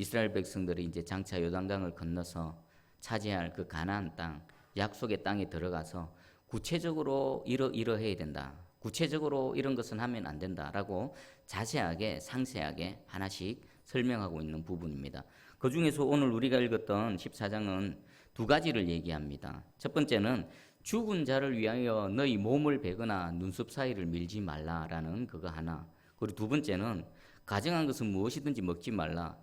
이스라엘 백성들이 이제 장차 요단강을 건너서 차지할 그 가나안 땅, 약속의 땅에 들어가서 구체적으로 이러 이러해야 된다. 구체적으로 이런 것은 하면 안 된다라고 자세하게 상세하게 하나씩 설명하고 있는 부분입니다. 그 중에서 오늘 우리가 읽었던 14장은 두 가지를 얘기합니다. 첫 번째는 죽은 자를 위하여 너희 몸을 베거나 눈썹 사이를 밀지 말라라는 그거 하나. 그리고 두 번째는 가정한 것은 무엇이든지 먹지 말라.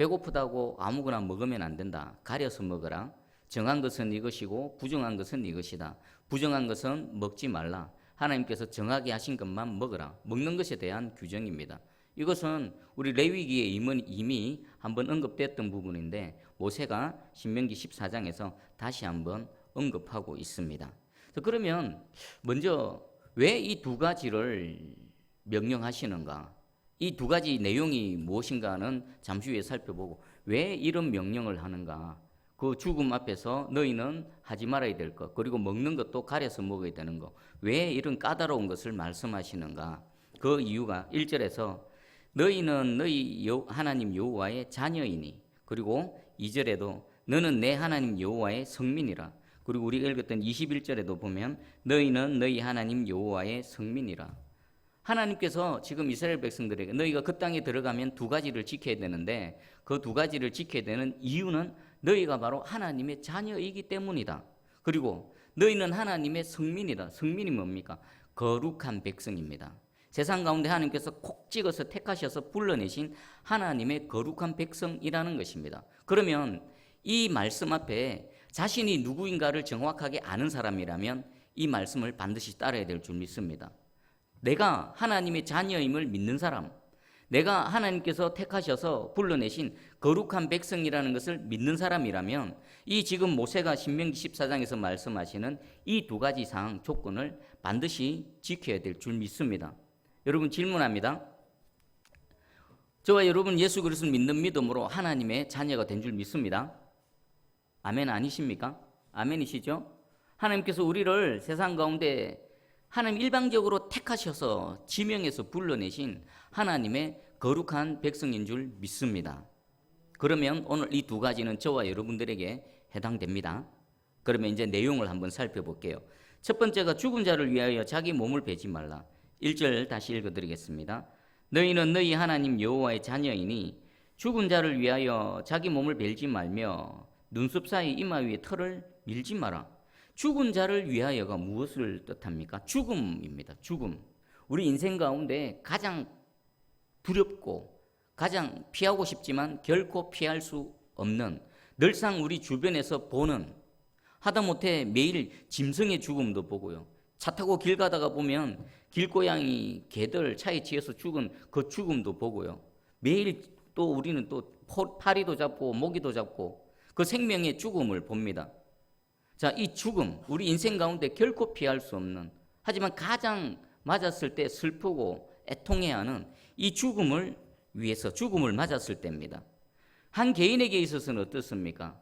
배고프다고 아무거나 먹으면 안 된다. 가려서 먹어라. 정한 것은 이것이고 부정한 것은 이것이다. 부정한 것은 먹지 말라. 하나님께서 정하게 하신 것만 먹어라. 먹는 것에 대한 규정입니다. 이것은 우리 레위기에 이미, 한번 언급됐던 부분인데 모세가 신명기 14장에서 다시 한번 언급하고 있습니다. 그러면 먼저 왜 이 두 가지를 명령하시는가? 이 두 가지 내용이 무엇인가는 잠시 후에 살펴보고 왜 이런 명령을 하는가? 그 죽음 앞에서 너희는 하지 말아야 될 것, 그리고 먹는 것도 가려서 먹어야 되는 것. 왜 이런 까다로운 것을 말씀하시는가? 그 이유가 1절에서 너희는 너희 여- 하나님 여호와의 자녀이니 그리고 2절에도 너는 내 하나님 여호와의 성민이라. 그리고 우리가 읽었던 21절에도 보면 너희는 너희 하나님 여호와의 성민이라. 하나님께서 지금 이스라엘 백성들에게 너희가 그 땅에 들어가면 두 가지를 지켜야 되는데 그 두 가지를 지켜야 되는 이유는 너희가 바로 하나님의 자녀이기 때문이다. 그리고 너희는 하나님의 성민이다. 성민이 뭡니까? 거룩한 백성입니다. 세상 가운데 하나님께서 콕 찍어서 택하셔서 불러내신 하나님의 거룩한 백성이라는 것입니다. 그러면 이 말씀 앞에 자신이 누구인가를 정확하게 아는 사람이라면 이 말씀을 반드시 따라야 될 줄 믿습니다. 내가 하나님의 자녀임을 믿는 사람, 내가 하나님께서 택하셔서 불러내신 거룩한 백성이라는 것을 믿는 사람이라면 이 지금 모세가 신명기 14장에서 말씀하시는 이 두 가지 사항 조건을 반드시 지켜야 될 줄 믿습니다. 여러분 질문합니다. 저와 여러분 예수 그리스도를 믿는 믿음으로 하나님의 자녀가 된 줄 믿습니다. 아멘 아니십니까? 아멘이시죠? 하나님께서 우리를 세상 가운데 하나님 일방적으로 택하셔서 지명해서 불러내신 하나님의 거룩한 백성인 줄 믿습니다. 그러면 오늘 이 두 가지는 저와 여러분들에게 해당됩니다. 그러면 이제 내용을 한번 살펴볼게요. 첫 번째가 죽은 자를 위하여 자기 몸을 베지 말라. 1절 다시 읽어드리겠습니다. 너희는 너희 하나님 여호와의 자녀이니 죽은 자를 위하여 자기 몸을 베지 말며 눈썹 사이 이마 위에 털을 밀지 마라. 죽은 자를 위하여가 무엇을 뜻합니까? 죽음입니다. 죽음. 우리 인생 가운데 가장 두렵고 가장 피하고 싶지만 결코 피할 수 없는 늘상 우리 주변에서 보는 하다못해 매일 짐승의 죽음도 보고요. 차 타고 길 가다가 보면 길고양이 개들 차에 치여서 죽은 그 죽음도 보고요. 매일 또 우리는 또 포- 파리도 잡고 모기도 잡고 그 생명의 죽음을 봅니다. 자, 이 죽음, 우리 인생 가운데 결코 피할 수 없는, 하지만 가장 맞았을 때 슬프고 애통해야 하는 이 죽음을 위해서 죽음을 맞았을 때입니다. 한 개인에게 있어서는 어떻습니까?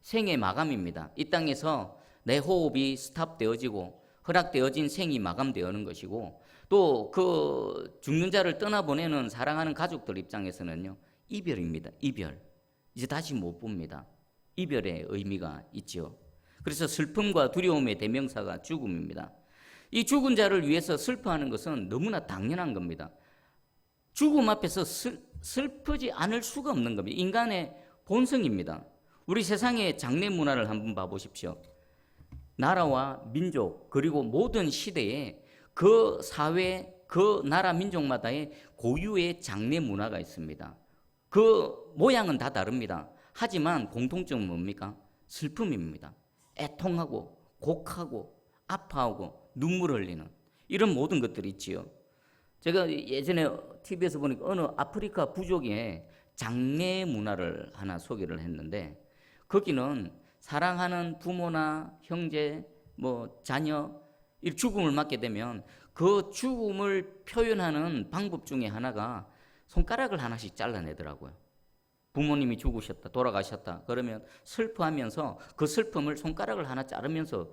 생의 마감입니다. 이 땅에서 내 호흡이 스탑되어지고 허락되어진 생이 마감되어는 것이고 또 그 죽는 자를 떠나보내는 사랑하는 가족들 입장에서는요 이별입니다. 이별. 이제 다시 못 봅니다. 이별의 의미가 있죠. 그래서 슬픔과 두려움의 대명사가 죽음입니다. 이 죽은 자를 위해서 슬퍼하는 것은 너무나 당연한 겁니다. 죽음 앞에서 슬, 슬프지 않을 수가 없는 겁니다. 인간의 본성입니다. 우리 세상의 장례 문화를 한번 봐보십시오. 나라와 민족 그리고 모든 시대에 그 사회 그 나라 민족마다의 고유의 장례 문화가 있습니다. 그 모양은 다 다릅니다. 하지만 공통점은 뭡니까? 슬픔입니다. 애통하고 곡하고 아파하고 눈물 흘리는 이런 모든 것들이 있지요. 제가 예전에 TV에서 보니까 어느 아프리카 부족의 장례 문화를 하나 소개를 했는데 거기는 사랑하는 부모나 형제, 뭐 자녀 이 죽음을 맞게 되면 그 죽음을 표현하는 방법 중에 하나가 손가락을 하나씩 잘라내더라고요. 부모님이 죽으셨다, 돌아가셨다. 그러면 슬퍼하면서 그 슬픔을 손가락을 하나 자르면서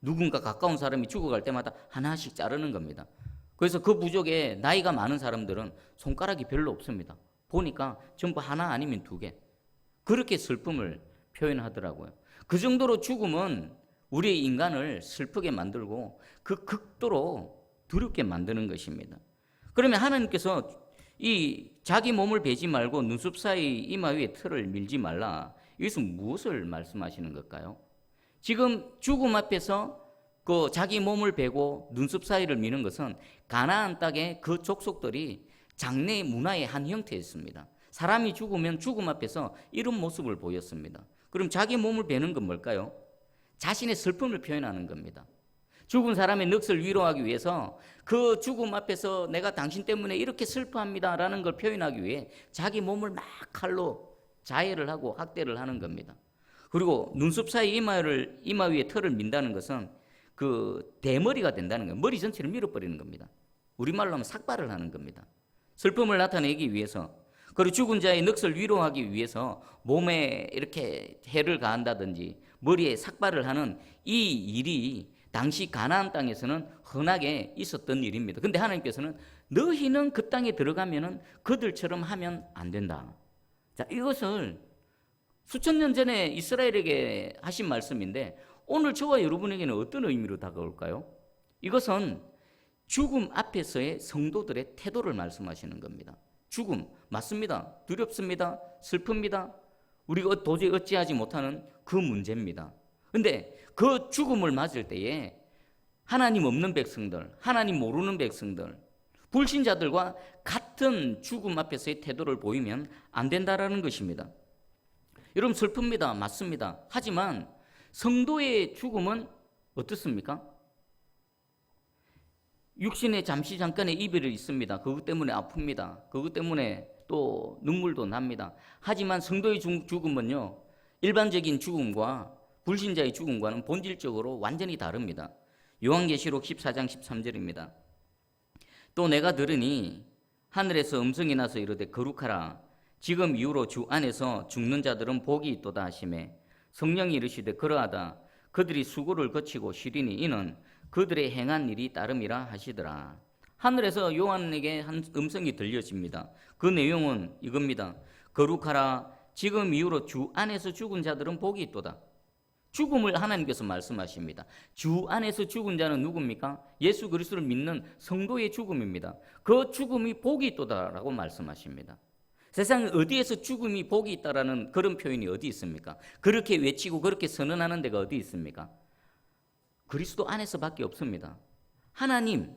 누군가 가까운 사람이 죽어갈 때마다 하나씩 자르는 겁니다. 그래서 그 부족에 나이가 많은 사람들은 손가락이 별로 없습니다. 보니까 전부 하나 아니면 두 개. 그렇게 슬픔을 표현하더라고요. 그 정도로 죽음은 우리의 인간을 슬프게 만들고 그 극도로 두렵게 만드는 것입니다. 그러면 하나님께서 이 자기 몸을 베지 말고 눈썹 사이 이마 위에 틀을 밀지 말라. 이것은 무엇을 말씀하시는 걸까요? 지금 죽음 앞에서 그 자기 몸을 베고 눈썹 사이를 미는 것은 가나안 땅의 그 족속들이 장래 문화의 한 형태였습니다. 사람이 죽으면 죽음 앞에서 이런 모습을 보였습니다. 그럼 자기 몸을 베는 건 뭘까요? 자신의 슬픔을 표현하는 겁니다. 죽은 사람의 넋을 위로하기 위해서 그 죽음 앞에서 내가 당신 때문에 이렇게 슬퍼합니다라는 걸 표현하기 위해 자기 몸을 막 칼로 자해를 하고 학대를 하는 겁니다. 그리고 눈썹 사이 이마를 이마 위에 털을 민다는 것은 그 대머리가 된다는 거예요. 머리 전체를 밀어버리는 겁니다. 우리말로 하면 삭발을 하는 겁니다. 슬픔을 나타내기 위해서 그리고 죽은 자의 넋을 위로하기 위해서 몸에 이렇게 해를 가한다든지 머리에 삭발을 하는 이 일이 당시 가나안 땅에서는 흔하게 있었던 일입니다. 근데 하나님께서는 너희는 그 땅에 들어가면은 그들처럼 하면 안 된다. 자, 이것을 수천 년 전에 이스라엘에게 하신 말씀인데 오늘 저와 여러분에게는 어떤 의미로 다가올까요? 이것은 죽음 앞에서의 성도들의 태도를 말씀하시는 겁니다. 죽음 맞습니다. 두렵습니다. 슬픕니다. 우리가 도저히 어찌하지 못하는 그 문제입니다. 근데 그 죽음을 맞을 때에 하나님 없는 백성들, 하나님 모르는 백성들, 불신자들과 같은 죽음 앞에서의 태도를 보이면 안 된다라는 것입니다. 여러분 슬픕니다. 맞습니다. 하지만 성도의 죽음은 어떻습니까? 육신의 잠시 잠깐의 이별이 있습니다. 그것 때문에 아픕니다. 그것 때문에 또 눈물도 납니다. 하지만 성도의 죽음은요, 일반적인 죽음과 불신자의 죽음과는 본질적으로 완전히 다릅니다. 요한계시록 14장 13절입니다. 또 내가 들으니 하늘에서 음성이 나서 이르되 거룩하라 지금 이후로 주 안에서 죽는 자들은 복이 있도다 하심에 성령이 이르시되 그러하다 그들이 수고를 거치고 쉬리니 이는 그들의 행한 일이 따름이라 하시더라. 하늘에서 요한에게 한 음성이 들려집니다. 그 내용은 이겁니다. 거룩하라 지금 이후로 주 안에서 죽은 자들은 복이 있도다. 죽음을 하나님께서 말씀하십니다. 주 안에서 죽은 자는 누굽니까? 예수 그리스도를 믿는 성도의 죽음입니다. 그 죽음이 복이 있도다라고 말씀하십니다. 세상 어디에서 죽음이 복이 있다라는 그런 표현이 어디 있습니까? 그렇게 외치고 그렇게 선언하는 데가 어디 있습니까? 그리스도 안에서밖에 없습니다. 하나님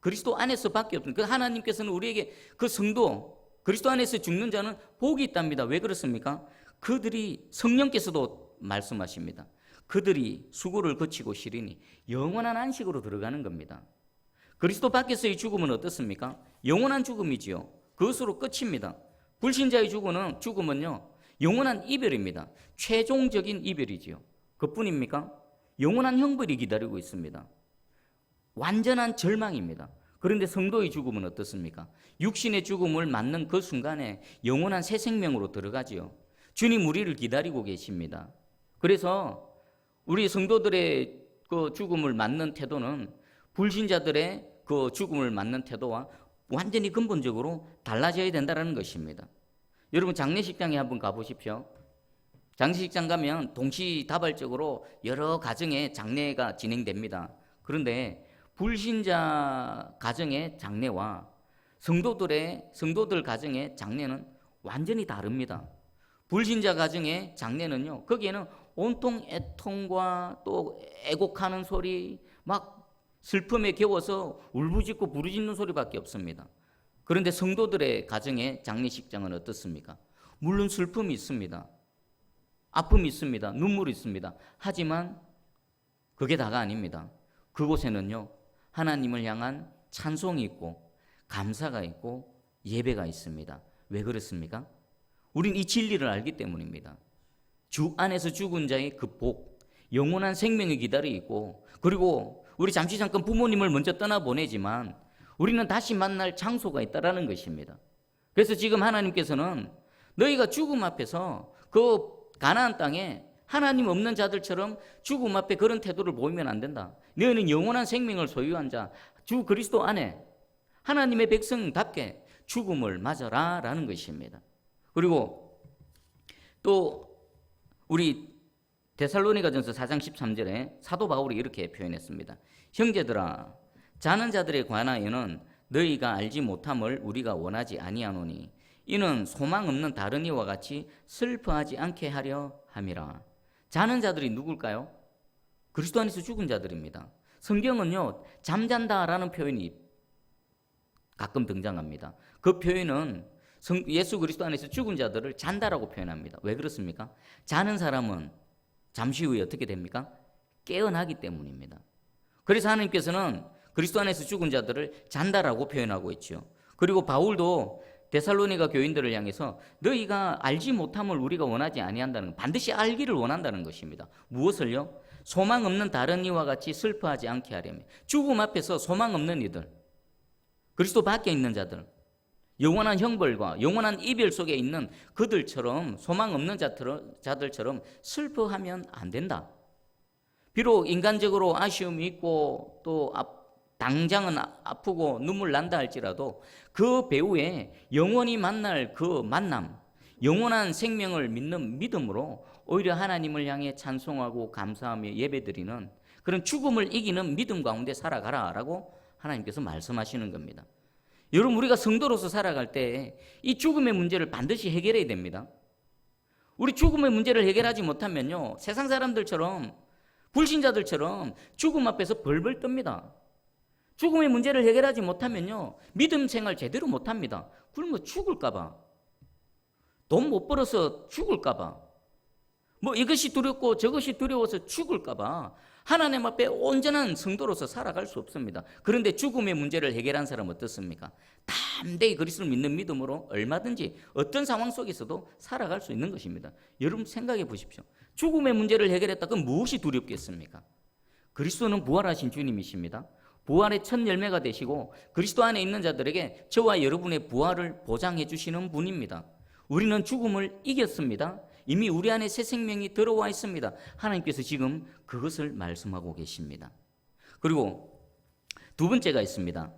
그리스도 안에서밖에 없습니다. 그 하나님께서는 우리에게 그 성도 그리스도 안에서 죽는 자는 복이 있답니다. 왜 그렇습니까? 그들이 성령께서도 말씀하십니다. 그들이 수고를 거치고 쉬리니 영원한 안식으로 들어가는 겁니다. 그리스도 밖에서의 죽음은 어떻습니까? 영원한 죽음이지요. 그것으로 끝입니다. 불신자의 죽음은 죽음은요 영원한 이별입니다. 최종적인 이별이지요. 그뿐입니까? 영원한 형벌이 기다리고 있습니다. 완전한 절망입니다. 그런데 성도의 죽음은 어떻습니까? 육신의 죽음을 맞는 그 순간에 영원한 새 생명으로 들어가지요. 주님 우리를 기다리고 계십니다. 그래서 우리 성도들의 그 죽음을 맞는 태도는 불신자들의 그 죽음을 맞는 태도와 완전히 근본적으로 달라져야 된다는 것입니다. 여러분 장례식장에 한번 가보십시오. 장례식장 가면 동시다발적으로 여러 가정의 장례가 진행됩니다. 그런데 불신자 가정의 장례와 성도들의 성도들 가정의 장례는 완전히 다릅니다. 불신자 가정의 장례는요. 거기에는 온통 애통과 또 애곡하는 소리, 막 슬픔에 겨워서 울부짖고 부르짖는 소리밖에 없습니다. 그런데 성도들의 가정의 장례식장은 어떻습니까? 물론 슬픔이 있습니다. 아픔이 있습니다. 눈물이 있습니다. 하지만 그게 다가 아닙니다. 그곳에는요, 하나님을 향한 찬송이 있고, 감사가 있고, 예배가 있습니다. 왜 그렇습니까? 우린 이 진리를 알기 때문입니다. 주 안에서 죽은 자의 그 복, 영원한 생명이 기다리고 그리고 우리 잠시 잠깐 부모님을 먼저 떠나보내지만, 우리는 다시 만날 장소가 있다라는 것입니다. 그래서 지금 하나님께서는 너희가 죽음 앞에서 그 가나안 땅에 하나님 없는 자들처럼 죽음 앞에 그런 태도를 보이면 안 된다. 너희는 영원한 생명을 소유한 자, 주 그리스도 안에 하나님의 백성답게 죽음을 맞아라 라는 것입니다. 그리고 또 우리 데살로니가전서 4장 13절에 사도 바울이 이렇게 표현했습니다. 형제들아 자는 자들에 관하여는 너희가 알지 못함을 우리가 원하지 아니하노니 이는 소망 없는 다른 이와 같이 슬퍼하지 않게 하려 함이라. 자는 자들이 누굴까요? 그리스도 안에서 죽은 자들입니다. 성경은요 잠잔다라는 표현이 가끔 등장합니다. 그 표현은 성- 예수 그리스도 안에서 죽은 자들을 잔다라고 표현합니다. 왜 그렇습니까? 자는 사람은 잠시 후에 어떻게 됩니까? 깨어나기 때문입니다. 그래서 하나님께서는 그리스도 안에서 죽은 자들을 잔다라고 표현하고 있죠. 그리고 바울도 데살로니가 교인들을 향해서 너희가 알지 못함을 우리가 원하지 아니한다는 반드시 알기를 원한다는 것입니다. 무엇을요? 소망 없는 다른 이와 같이 슬퍼하지 않게 하려면 죽음 앞에서 소망 없는 이들 그리스도 밖에 있는 자들 영원한 형벌과 영원한 이별 속에 있는 그들처럼 소망 없는 자들- 자들처럼 슬퍼하면 안 된다. 비록 인간적으로 아쉬움이 있고 또 아- 당장은 아- 아프고 눈물 난다 할지라도 그 배후에 영원히 만날 그 만남, 영원한 생명을 믿는 믿음으로 오히려 하나님을 향해 찬송하고 감사하며 예배드리는 그런 죽음을 이기는 믿음 가운데 살아가라라고 하나님께서 말씀하시는 겁니다. 여러분 우리가 성도로서 살아갈 때 이 죽음의 문제를 반드시 해결해야 됩니다. 우리 죽음의 문제를 해결하지 못하면요 세상 사람들처럼 불신자들처럼 죽음 앞에서 벌벌 떱니다. 죽음의 문제를 해결하지 못하면요 믿음 생활 제대로 못 합니다. 굶어 죽을까 봐 돈 못 벌어서 죽을까 봐 뭐 이것이 두렵고 저것이 두려워서 죽을까 봐 하나님 앞에 온전한 성도로서 살아갈 수 없습니다. 그런데 죽음의 문제를 해결한 사람은 어떻습니까? 담대히 그리스도를 믿는 믿음으로 얼마든지 어떤 상황 속에서도 살아갈 수 있는 것입니다. 여러분 생각해 보십시오. 죽음의 문제를 해결했다 그럼 무엇이 두렵겠습니까? 그리스도는 부활하신 주님이십니다. 부활의 첫 열매가 되시고 그리스도 안에 있는 자들에게 저와 여러분의 부활을 보장해 주시는 분입니다. 우리는 죽음을 이겼습니다. 이미 우리 안에 새 생명이 들어와 있습니다. 하나님께서 지금 그것을 말씀하고 계십니다. 그리고 두 번째가 있습니다.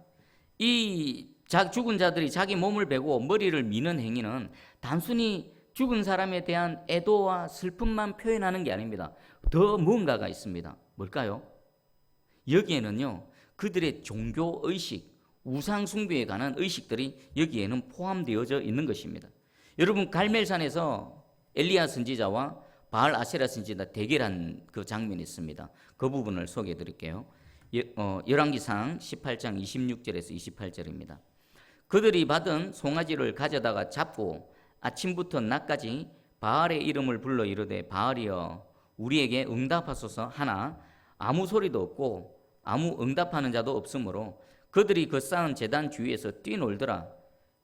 이 자- 죽은 자들이 자기 몸을 베고 머리를 미는 행위는 단순히 죽은 사람에 대한 애도와 슬픔만 표현하는 게 아닙니다. 더 뭔가가 있습니다. 뭘까요? 여기에는요, 그들의 종교 의식, 우상 숭배에 관한 의식들이 여기에는 포함되어져 있는 것입니다. 여러분 갈멜산에서 엘리야 선지자와 바알 아세라 선지자 대결한 그 장면이 있습니다. 그 부분을 소개해 드릴게요. 예, 어, 열왕기상 18장 26절에서 28절입니다. 그들이 받은 송아지를 가져다가 잡고 아침부터 낮까지 바알의 이름을 불러 이르되 바알이여 우리에게 응답하소서 하나 아무 소리도 없고 아무 응답하는 자도 없으므로 그들이 그 쌓은 제단 주위에서 뛰놀더라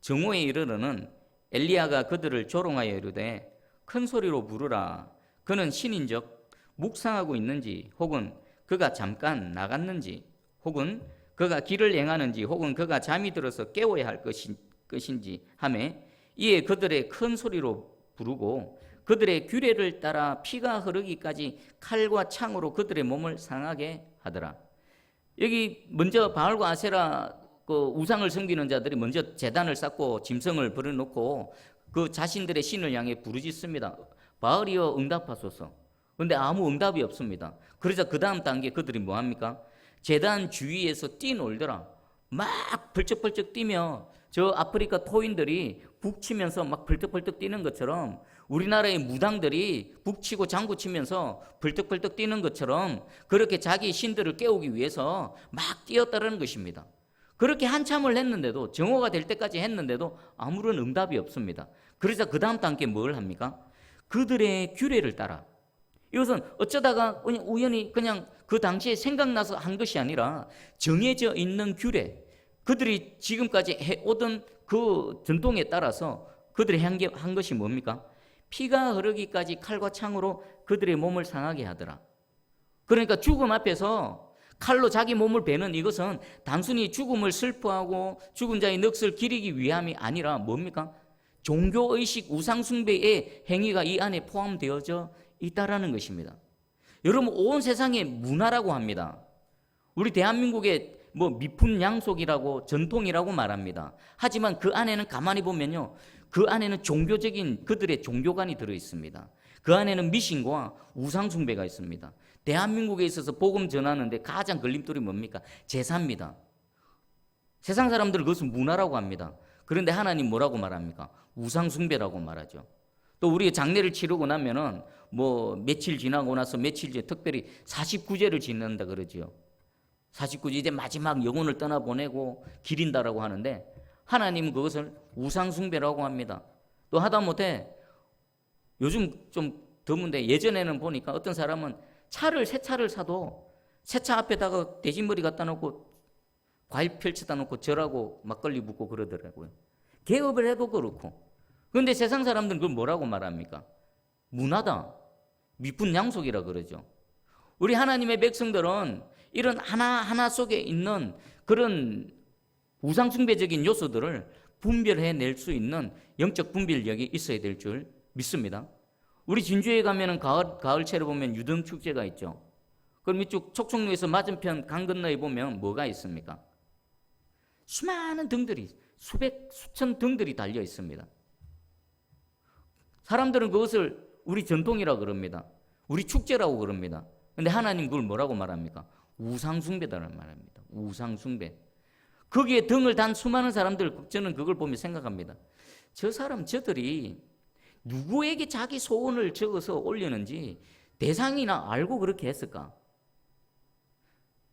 정오에 이르러는 엘리야가 그들을 조롱하여 이르되 큰 소리로 부르라 그는 신인적 묵상하고 있는지 혹은 그가 잠깐 나갔는지 혹은 그가 길을 행하는지 혹은 그가 잠이 들어서 깨워야 할 것인, 것인지 하매 이에 그들의 큰 소리로 부르고 그들의 규례를 따라 피가 흐르기까지 칼과 창으로 그들의 몸을 상하게 하더라. 여기 먼저 바알과 아세라 그 우상을 섬기는 자들이 먼저 재단을 쌓고 짐승을 버려놓고 그 자신들의 신을 향해 부르짖습니다. 바알이여 응답하소서. 근데 아무 응답이 없습니다. 그러자 그 다음 단계 그들이 뭐 합니까? 재단 주위에서 뛰놀더라. 막 벌쩍벌쩍 뛰며 저 아프리카 토인들이 북치면서 막 벌떡벌떡 뛰는 것처럼 우리나라의 무당들이 북치고 장구치면서 벌떡벌떡 뛰는 것처럼 그렇게 자기 신들을 깨우기 위해서 막 뛰었다는 것입니다. 그렇게 한참을 했는데도 정오가 될 때까지 했는데도 아무런 응답이 없습니다. 그래서 그 다음 단계 뭘 합니까? 그들의 규례를 따라 이것은 어쩌다가 우연히 그냥 그 당시에 생각나서 한 것이 아니라 정해져 있는 규례, 그들이 지금까지 해오던 그 전통에 따라서 그들이 한, 게, 한 것이 뭡니까? 피가 흐르기까지 칼과 창으로 그들의 몸을 상하게 하더라. 그러니까 죽음 앞에서 칼로 자기 몸을 베는 이것은 단순히 죽음을 슬퍼하고 죽은 자의 넋을 기리기 위함이 아니라 뭡니까? 종교의식 우상숭배의 행위가 이 안에 포함되어져 있다라는 것입니다. 여러분 온 세상의 문화라고 합니다. 우리 대한민국의 뭐 미푼양속이라고 전통이라고 말합니다. 하지만 그 안에는 가만히 보면요. 그 안에는 종교적인 그들의 종교관이 들어 있습니다. 그 안에는 미신과 우상숭배가 있습니다. 대한민국에 있어서 복음 전하는데 가장 걸림돌이 뭡니까? 제사입니다. 세상 사람들은 그것을 문화라고 합니다. 그런데 하나님 뭐라고 말합니까? 우상숭배라고 말하죠. 또 우리가 장례를 치르고 나면은 뭐 며칠 지나고 나서 며칠 뒤에 특별히 49제를 지낸다 그러지요. 49제 이제 마지막 영혼을 떠나보내고 기린다라고 하는데 하나님은 그것을 우상숭배라고 합니다. 또 하다못해 요즘 좀 드문데 예전에는 보니까 어떤 사람은 차를 새 차를 사도 새 차 앞에다가 돼지머리 갖다 놓고 과일 펼쳐다 놓고 절하고 막걸리 붓고 그러더라고요. 개업을 해도 그렇고. 그런데 세상 사람들은 그걸 뭐라고 말합니까? 문화다. 미쁜 양속이라 그러죠. 우리 하나님의 백성들은 이런 하나하나 속에 있는 그런 우상숭배적인 요소들을 분별해낼 수 있는 영적 분별력이 있어야 될 줄 믿습니다. 우리 진주에 가면은 가을, 가을채로 보면 유등 축제가 있죠. 그럼 이쪽 촉촉루에서 맞은편 강 건너에 보면 뭐가 있습니까? 수많은 등들이 수백 수천 등들이 달려 있습니다. 사람들은 그것을 우리 전통이라고 그럽니다. 우리 축제라고 그럽니다. 근데 하나님 그걸 뭐라고 말합니까? 우상숭배다라는 말합니다. 우상숭배. 거기에 등을 단 수많은 사람들 저는 그걸 보며 생각합니다. 저 사람 저들이 누구에게 자기 소원을 적어서 올리는지 대상이나 알고 그렇게 했을까?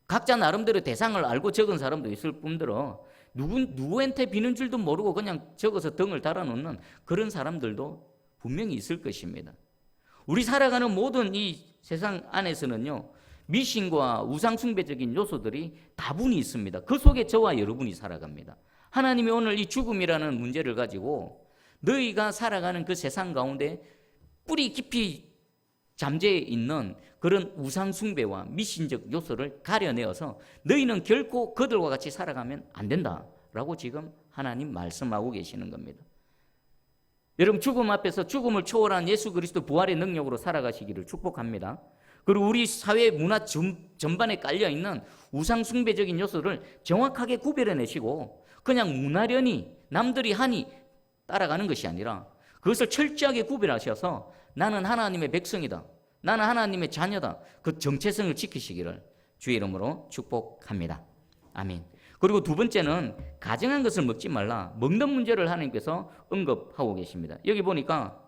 각자 나름대로 대상을 알고 적은 사람도 있을 뿐더러 누구 누구한테 비는 줄도 모르고 그냥 적어서 등을 달아놓는 그런 사람들도 분명히 있을 것입니다. 우리 살아가는 모든 이 세상 안에서는요 미신과 우상숭배적인 요소들이 다분히 있습니다. 그 속에 저와 여러분이 살아갑니다. 하나님이 오늘 이 죽음이라는 문제를 가지고 너희가 살아가는 그 세상 가운데 뿌리 깊이 잠재해 있는 그런 우상숭배와 미신적 요소를 가려내어서 너희는 결코 그들과 같이 살아가면 안 된다 라고 지금 하나님 말씀하고 계시는 겁니다. 여러분 죽음 앞에서 죽음을 초월한 예수 그리스도 부활의 능력으로 살아가시기를 축복합니다. 그리고 우리 사회 문화 전, 전반에 깔려 있는 우상 숭배적인 요소를 정확하게 구별해내시고 그냥 문화련이 남들이 하니 따라가는 것이 아니라 그것을 철저하게 구별하셔서 나는 하나님의 백성이다. 나는 하나님의 자녀다. 그 정체성을 지키시기를 주의 이름으로 축복합니다. 아멘. 그리고 두 번째는 가정한 것을 먹지 말라. 먹는 문제를 하나님께서 언급하고 계십니다. 여기 보니까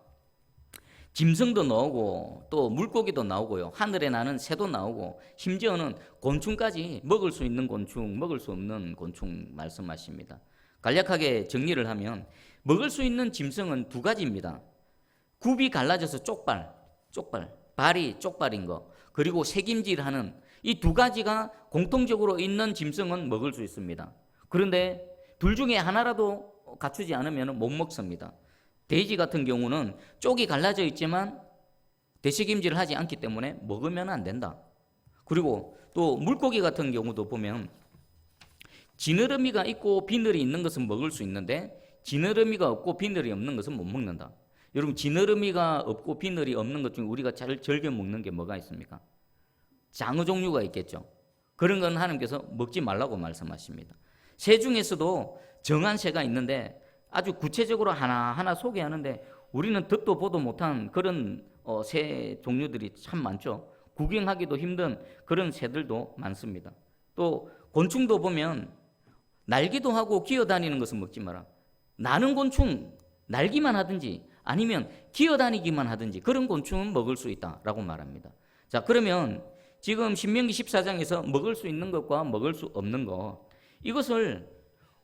짐승도 나오고 또 물고기도 나오고요. 하늘에 나는 새도 나오고 심지어는 곤충까지 먹을 수 있는 곤충, 먹을 수 없는 곤충 말씀하십니다. 간략하게 정리를 하면 먹을 수 있는 짐승은 두 가지입니다. 굽이 갈라져서 쪽발, 쪽발, 발이 쪽발인 거, 그리고 새김질하는 이 두 가지가 공통적으로 있는 짐승은 먹을 수 있습니다. 그런데 둘 중에 하나라도 갖추지 않으면 못 먹습니다. 돼지 같은 경우는 쪽이 갈라져 있지만 대식임질을 하지 않기 때문에 먹으면 안 된다. 그리고 또 물고기 같은 경우도 보면 지느러미가 있고 비늘이 있는 것은 먹을 수 있는데 지느러미가 없고 비늘이 없는 것은 못 먹는다. 여러분 지느러미가 없고 비늘이 없는 것 중에 우리가 잘 즐겨 먹는 게 뭐가 있습니까? 장어 종류가 있겠죠. 그런 건 하나님께서 먹지 말라고 말씀하십니다. 새 중에서도 정한 새가 있는데 아주 구체적으로 하나하나 소개하는데 우리는 듣도 보도 못한 그런 어, 새 종류들이 참 많죠. 구경하기도 힘든 그런 새들도 많습니다. 또 곤충도 보면 날기도 하고 기어다니는 것은 먹지 마라. 나는 곤충 날기만 하든지 아니면 기어다니기만 하든지 그런 곤충은 먹을 수 있다라고 말합니다. 자 그러면 지금 신명기 14장에서 먹을 수 있는 것과 먹을 수 없는 것 이것을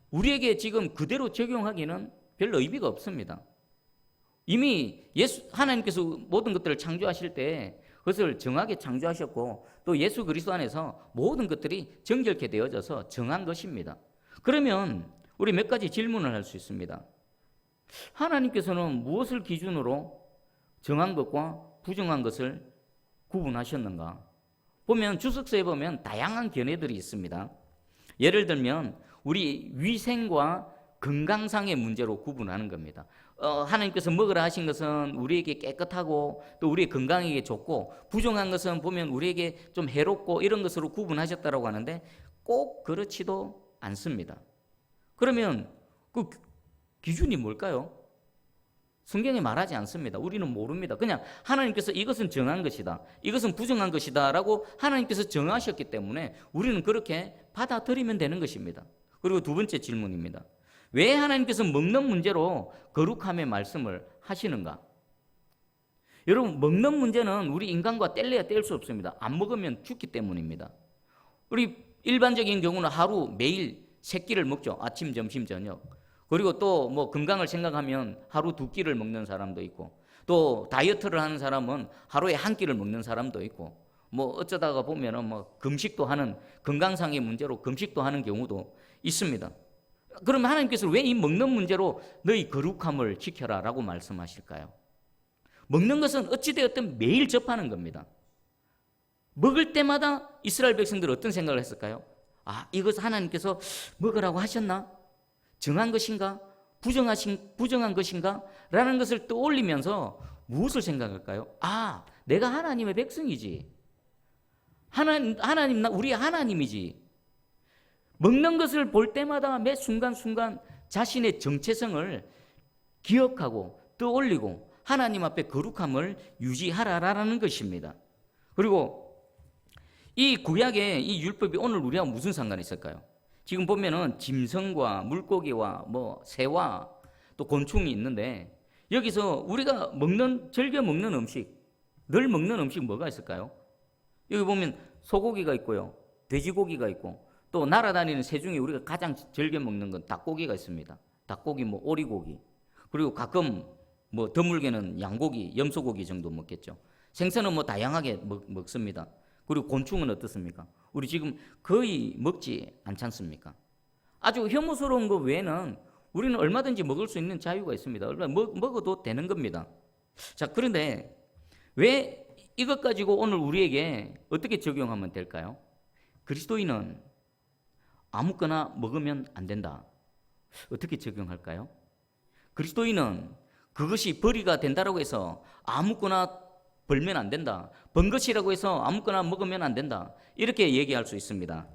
우리에게 지금 그대로 적용하기는 별 의미가 없습니다. 이미 예수 하나님께서 모든 것들을 창조하실 때 그것을 정하게 창조하셨고 또 예수 그리스도 안에서 모든 것들이 정결케 되어져서 정한 것입니다. 그러면 우리 몇 가지 질문을 할 수 있습니다. 하나님께서는 무엇을 기준으로 정한 것과 부정한 것을 구분하셨는가? 보면 주석서에 보면 다양한 견해들이 있습니다. 예를 들면 우리 위생과 건강상의 문제로 구분하는 겁니다. 어, 하나님께서 먹으라 하신 것은 우리에게 깨끗하고 또 우리의 건강에게 좋고 부정한 것은 보면 우리에게 좀 해롭고 이런 것으로 구분하셨다라고 하는데 꼭 그렇지도 않습니다. 그러면 그 기준이 뭘까요? 성경에 말하지 않습니다. 우리는 모릅니다. 그냥 하나님께서 이것은 정한 것이다. 이것은 부정한 것이다. 라고 하나님께서 정하셨기 때문에 우리는 그렇게 받아들이면 되는 것입니다. 그리고 두 번째 질문입니다. 왜 하나님께서 먹는 문제로 거룩함의 말씀을 하시는가? 여러분, 먹는 문제는 우리 인간과 뗄래야 뗄 수 없습니다. 안 먹으면 죽기 때문입니다. 우리 일반적인 경우는 하루 매일 세 끼를 먹죠. 아침, 점심, 저녁. 그리고 또 뭐 건강을 생각하면 하루 두 끼를 먹는 사람도 있고 또 다이어트를 하는 사람은 하루에 한 끼를 먹는 사람도 있고 뭐 어쩌다가 보면은 뭐 금식도 하는 건강상의 문제로 금식도 하는 경우도 있습니다. 그러면 하나님께서 왜 이 먹는 문제로 너희 거룩함을 지켜라라고 말씀하실까요? 먹는 것은 어찌되었든 매일 접하는 겁니다. 먹을 때마다 이스라엘 백성들 어떤 생각을 했을까요? 아, 이것 하나님께서 먹으라고 하셨나? 정한 것인가? 부정하신, 부정한 것인가? 라는 것을 떠올리면서 무엇을 생각할까요? 아, 내가 하나님의 백성이지. 하나님, 하나님, 나 우리 하나님이지. 먹는 것을 볼 때마다 매 순간순간 자신의 정체성을 기억하고 떠올리고 하나님 앞에 거룩함을 유지하라라는 것입니다. 그리고 이 구약의 이 율법이 오늘 우리와 무슨 상관이 있을까요? 지금 보면은 짐승과 물고기와 뭐 새와 또 곤충이 있는데 여기서 우리가 먹는 즐겨 먹는 음식 늘 먹는 음식 뭐가 있을까요? 여기 보면 소고기가 있고요. 돼지고기가 있고 또 날아다니는 새 중에 우리가 가장 즐겨 먹는 건 닭고기가 있습니다. 닭고기 뭐 오리고기 그리고 가끔 뭐 드물게는 양고기, 염소고기 정도 먹겠죠. 생선은 뭐 다양하게 먹, 먹습니다. 그리고 곤충은 어떻습니까? 우리 지금 거의 먹지 않지 않습니까? 아주 혐오스러운 것 외에는 우리는 얼마든지 먹을 수 있는 자유가 있습니다. 얼마 먹, 먹어도 되는 겁니다. 자, 그런데 왜 이것 가지고 오늘 우리에게 어떻게 적용하면 될까요? 그리스도인은 아무거나 먹으면 안 된다. 어떻게 적용할까요? 그리스도인은 그것이 벌이가 된다라고 해서 아무거나 벌면 안 된다. 번 것이라고 해서 아무거나 먹으면 안 된다. 이렇게 얘기할 수 있습니다.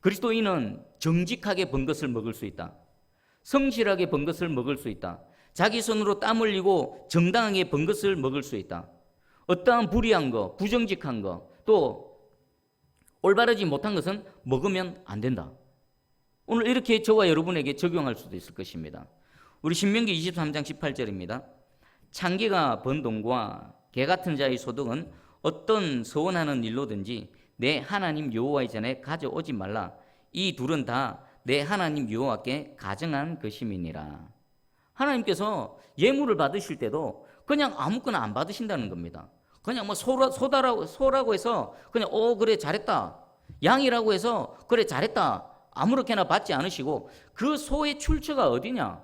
그리스도인은 정직하게 번 것을 먹을 수 있다. 성실하게 번 것을 먹을 수 있다. 자기 손으로 땀 흘리고 정당하게 번 것을 먹을 수 있다. 어떠한 불의한 거, 부정직한 거, 또 올바르지 못한 것은 먹으면 안 된다. 오늘 이렇게 저와 여러분에게 적용할 수도 있을 것입니다. 우리 신명기 23장 18절입니다. 창기가 번 돈과 개 같은 자의 소득은 어떤 서원하는 일로든지 내 하나님 여호와의 전에 가져오지 말라. 이 둘은 다 내 하나님 여호와께 가정한 것임이니라. 하나님께서 예물을 받으실 때도 그냥 아무거나 안 받으신다는 겁니다. 그냥 뭐 소라, 소다라고 소라고 해서 그냥 어 그래 잘했다. 양이라고 해서 그래 잘했다. 아무렇게나 받지 않으시고 그 소의 출처가 어디냐?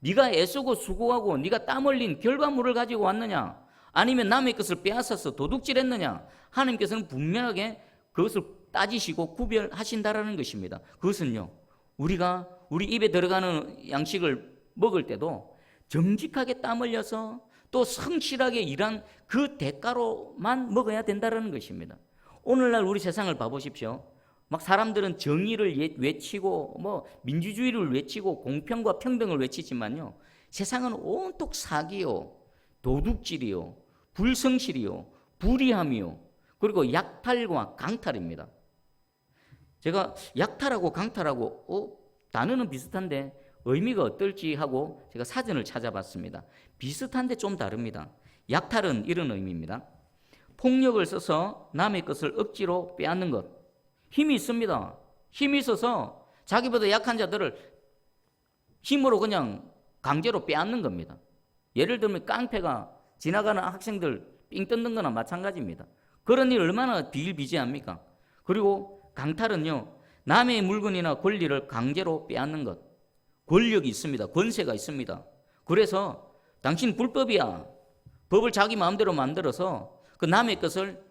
네가 애쓰고 수고하고 네가 땀 흘린 결과물을 가지고 왔느냐? 아니면 남의 것을 빼앗아서 도둑질했느냐? 하나님께서는 분명하게 그것을 따지시고 구별하신다라는 것입니다. 그것은요. 우리가 우리 입에 들어가는 양식을 먹을 때도 정직하게 땀 흘려서 또 성실하게 일한 그 대가로만 먹어야 된다는 것입니다. 오늘날 우리 세상을 봐보십시오. 막 사람들은 정의를 예, 외치고 뭐 민주주의를 외치고 공평과 평등을 외치지만요. 세상은 온통 사기요, 도둑질이요, 불성실이요, 불의함이요, 그리고 약탈과 강탈입니다. 제가 약탈하고 강탈하고 어, 단어는 비슷한데 의미가 어떨지 하고 제가 사전을 찾아봤습니다. 비슷한데 좀 다릅니다. 약탈은 이런 의미입니다. 폭력을 써서 남의 것을 억지로 빼앗는 것. 힘이 있습니다. 힘이 있어서 자기보다 약한 자들을 힘으로 그냥 강제로 빼앗는 겁니다. 예를 들면 깡패가 지나가는 학생들 삥 뜯는 거나 마찬가지입니다. 그런 일 얼마나 비일비재합니까? 그리고 강탈은요, 남의 물건이나 권리를 강제로 빼앗는 것. 권력이 있습니다. 권세가 있습니다. 그래서 당신 불법이야. 법을 자기 마음대로 만들어서 그 남의 것을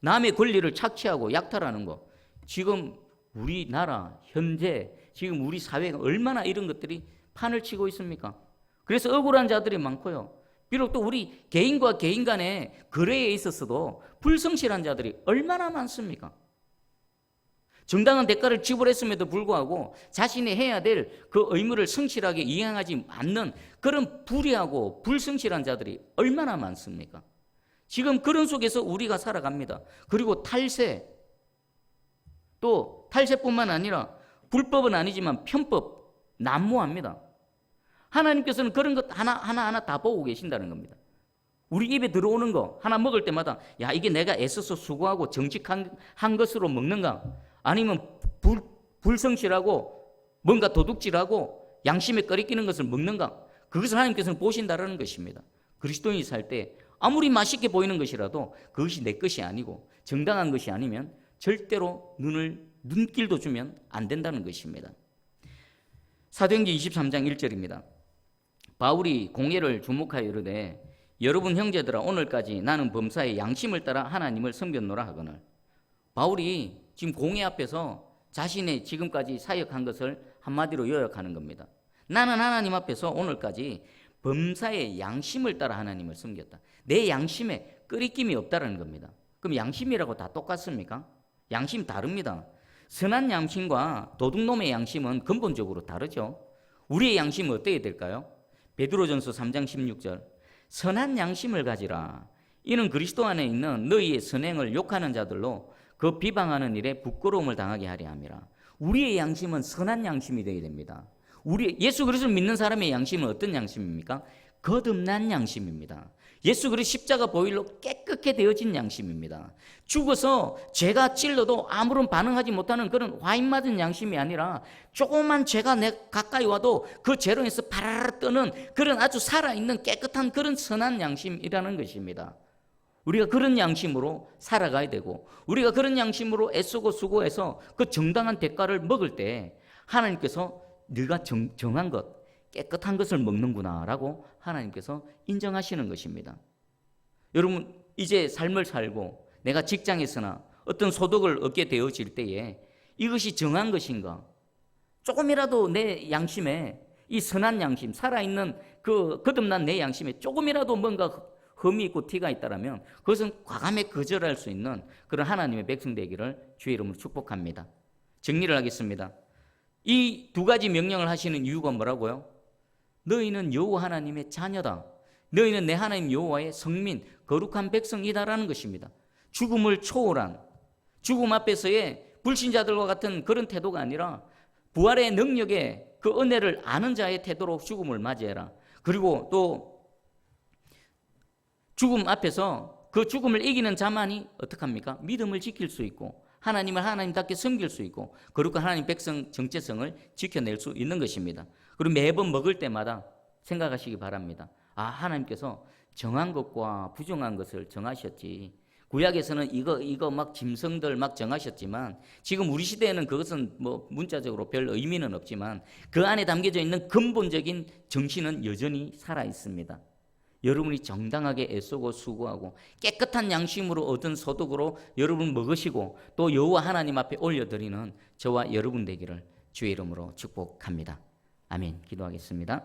남의 권리를 착취하고 약탈하는 거. 지금 우리나라 현재 지금 우리 사회가 얼마나 이런 것들이 판을 치고 있습니까? 그래서 억울한 자들이 많고요. 비록 또 우리 개인과 개인 간의 거래에 있어서도 불성실한 자들이 얼마나 많습니까? 정당한 대가를 지불했음에도 불구하고 자신이 해야 될 그 의무를 성실하게 이행하지 않는 그런 불의하고 불성실한 자들이 얼마나 많습니까? 지금 그런 속에서 우리가 살아갑니다. 그리고 탈세, 또 탈세뿐만 아니라 불법은 아니지만 편법 난무합니다. 하나님께서는 그런 것 하나 하나 하나 다 보고 계신다는 겁니다. 우리 입에 들어오는 거 하나 먹을 때마다 야 이게 내가 애써서 수고하고 정직한 한 것으로 먹는가 아니면 불, 불성실하고 뭔가 도둑질하고 양심에 꺼리끼는 것을 먹는가 그것을 하나님께서는 보신다라는 것입니다. 그리스도인이 살 때 아무리 맛있게 보이는 것이라도 그것이 내 것이 아니고 정당한 것이 아니면 절대로 눈을 눈길도 주면 안 된다는 것입니다. 사도행전 23장 1절입니다. 바울이 공예를 주목하여 이르되 여러분 형제들아 오늘까지 나는 범사의 양심을 따라 하나님을 섬겼노라 하거늘 바울이 지금 공예 앞에서 자신의 지금까지 사역한 것을 한마디로 요약하는 겁니다. 나는 하나님 앞에서 오늘까지 범사의 양심을 따라 하나님을 섬겼다. 내 양심에 끄리낌이 없다라는 겁니다. 그럼 양심이라고 다 똑같습니까? 양심 다릅니다. 선한 양심과 도둑놈의 양심은 근본적으로 다르죠. 우리의 양심은 어떻게 될까요? 베드로전서 3장 16절 선한 양심을 가지라. 이는 그리스도 안에 있는 너희의 선행을 욕하는 자들로 그 비방하는 일에 부끄러움을 당하게 하려 함이라. 우리의 양심은 선한 양심이 되어야 됩니다. 우리 예수 그리스도를 믿는 사람의 양심은 어떤 양심입니까? 거듭난 양심입니다 예수 그리스도 십자가 보일로 깨끗게 되어진 양심입니다. 죽어서 죄가 찔러도 아무런 반응하지 못하는 그런 와인 맞은 양심이 아니라 조그만 죄가 내 가까이 와도 그 죄로 인해서 파라라 뜨는 그런 아주 살아있는 깨끗한 그런 선한 양심이라는 것입니다. 우리가 그런 양심으로 살아가야 되고 우리가 그런 양심으로 애쓰고 수고해서 그 정당한 대가를 먹을 때 하나님께서 네가 정, 정한 것 깨끗한 것을 먹는구나라고 하나님께서 인정하시는 것입니다. 여러분 이제 삶을 살고 내가 직장에서나 어떤 소득을 얻게 되어질 때에 이것이 정한 것인가? 조금이라도 내 양심에 이 선한 양심, 살아있는 그 거듭난 내 양심에 조금이라도 뭔가 흠이 있고 티가 있다라면 그것은 과감히 거절할 수 있는 그런 하나님의 백성 되기를 주의 이름으로 축복합니다. 정리를 하겠습니다. 이 두 가지 명령을 하시는 이유가 뭐라고요? 너희는 여호와 하나님의 자녀다. 너희는 내 하나님 여호와의 성민, 거룩한 백성이다라는 것입니다. 죽음을 초월한 죽음 앞에서의 불신자들과 같은 그런 태도가 아니라 부활의 능력에 그 은혜를 아는 자의 태도로 죽음을 맞이해라. 그리고 또 죽음 앞에서 그 죽음을 이기는 자만이 어떡합니까? 믿음을 지킬 수 있고 하나님을 하나님답게 섬길 수 있고 거룩한 하나님 백성 정체성을 지켜낼 수 있는 것입니다. 그리고 매번 먹을 때마다 생각하시기 바랍니다. 아, 하나님께서 정한 것과 부정한 것을 정하셨지. 구약에서는 이거 이거 막 짐승들 막 정하셨지만 지금 우리 시대에는 그것은 뭐 문자적으로 별 의미는 없지만 그 안에 담겨져 있는 근본적인 정신은 여전히 살아 있습니다. 여러분이 정당하게 애쓰고 수고하고 깨끗한 양심으로 얻은 소득으로 여러분 먹으시고 또 여호와 하나님 앞에 올려드리는 저와 여러분 되기를 주의 이름으로 축복합니다. 아멘. 기도하겠습니다.